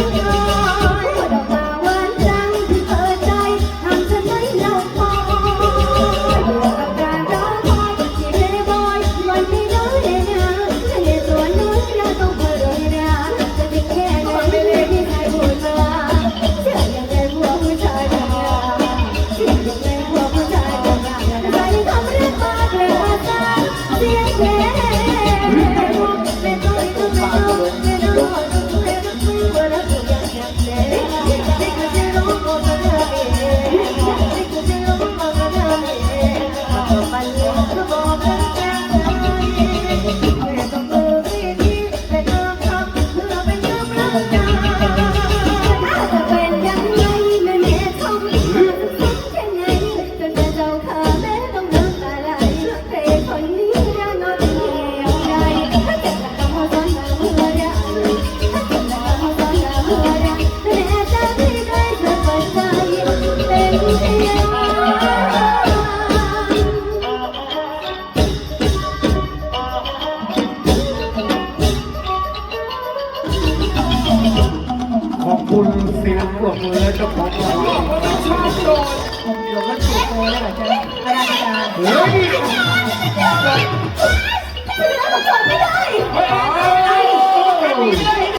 Thank you. คุณเสียงปลบมือจะาของร้านคงหลงยวกสูตรโตแล้วเหรอจ๊ะอาจารย์เฮ้ย ไม่ได้